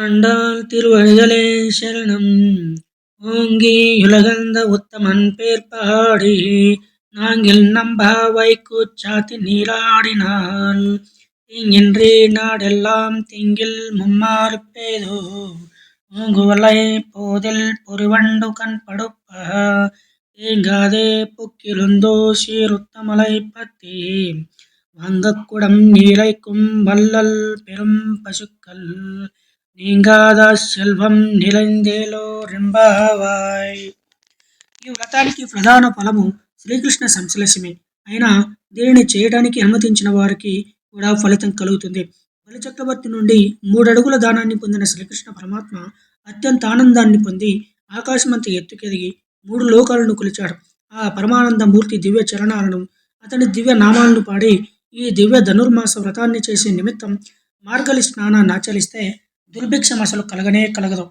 ஆண்டாள் திருவடிகளே சரணம். ஓங்கி உலகந்த உத்தமன் பேர் பாடி நாங்கில் நம்பாவை கூச்சாத்தி நீராடினாள். தீங்கின்றி நாடெல்லாம் திங்கில் மும்மாறு பேதோ. ஓங்குவலை போதில் பொறிவண்டு கண் படுப்ப. தேங்காதே புக்கிருந்தோ சீருத்தமலை பத்தி. வங்கக்குடம் நீரைக்கும் வல்லல் பெரும் பசுக்கள். నీంగాదాశల్వం నిలందేలో నిలైందేలో రింబావాయ్ ఈ వ్రతానికి ప్రధాన ఫలము శ్రీకృష్ణ సంశ్లేషమే అయినా దీనిని చేయడానికి అనుమతించిన వారికి కూడా ఫలితం కలుగుతుంది. బలిచక్రవర్తి నుండి మూడడుగుల దానాన్ని పొందిన శ్రీకృష్ణ పరమాత్మ అత్యంత ఆనందాన్ని పొంది ఆకాశమంత ఎత్తుకెదిగి మూడు లోకాలను కొలిచాడు. ఆ పరమానంద మూర్తి దివ్య చరణాలను అతని దివ్య నామాలను పాడి ఈ దివ్య ధనుర్మాస వ్రతాన్ని చేసే నిమిత్తం మార్గలి స్నానాన్ని ఆచరిస్తే దుర్భిక్షం అసలు కలగనే కలగదు.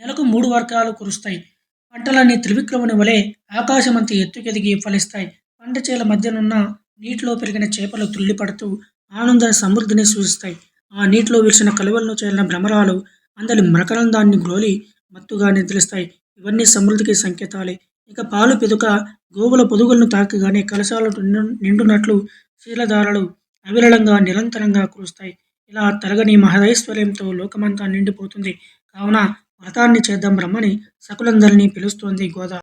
నెలకు మూడు వర్గాలు కురుస్తాయి. పంటలన్నీ త్రివిక్రముని వలె ఆకాశమంతి ఎత్తుకెదిగి ఫలిస్తాయి. పంట చేల మధ్యనున్న నీటిలో పెరిగిన చేపలు తుల్లిపడుతూ ఆనంద సమృద్ధిని సూచిస్తాయి. ఆ నీటిలో విరిసిన కలువలను చేరిన భ్రమరాలు అందరి మ్రకరందాన్ని గ్రోలి మత్తుగా నిద్రిస్తాయి. ఇవన్నీ సమృద్ధికి సంకేతాలే. ఇక పాలు పెదుక గోవుల పొదుగులను తాకగానే కలశాలు నిండునట్లు శీలధారలు అవిరళంగా నిరంతరంగా కురుస్తాయి. ఇలా తరగని మహదైశ్వర్యంతో లోకమంతా నిండిపోతుంది. కావున వ్రతాన్ని చేద్దాం రమ్మని సకులందరినీ పిలుస్తోంది గోదా.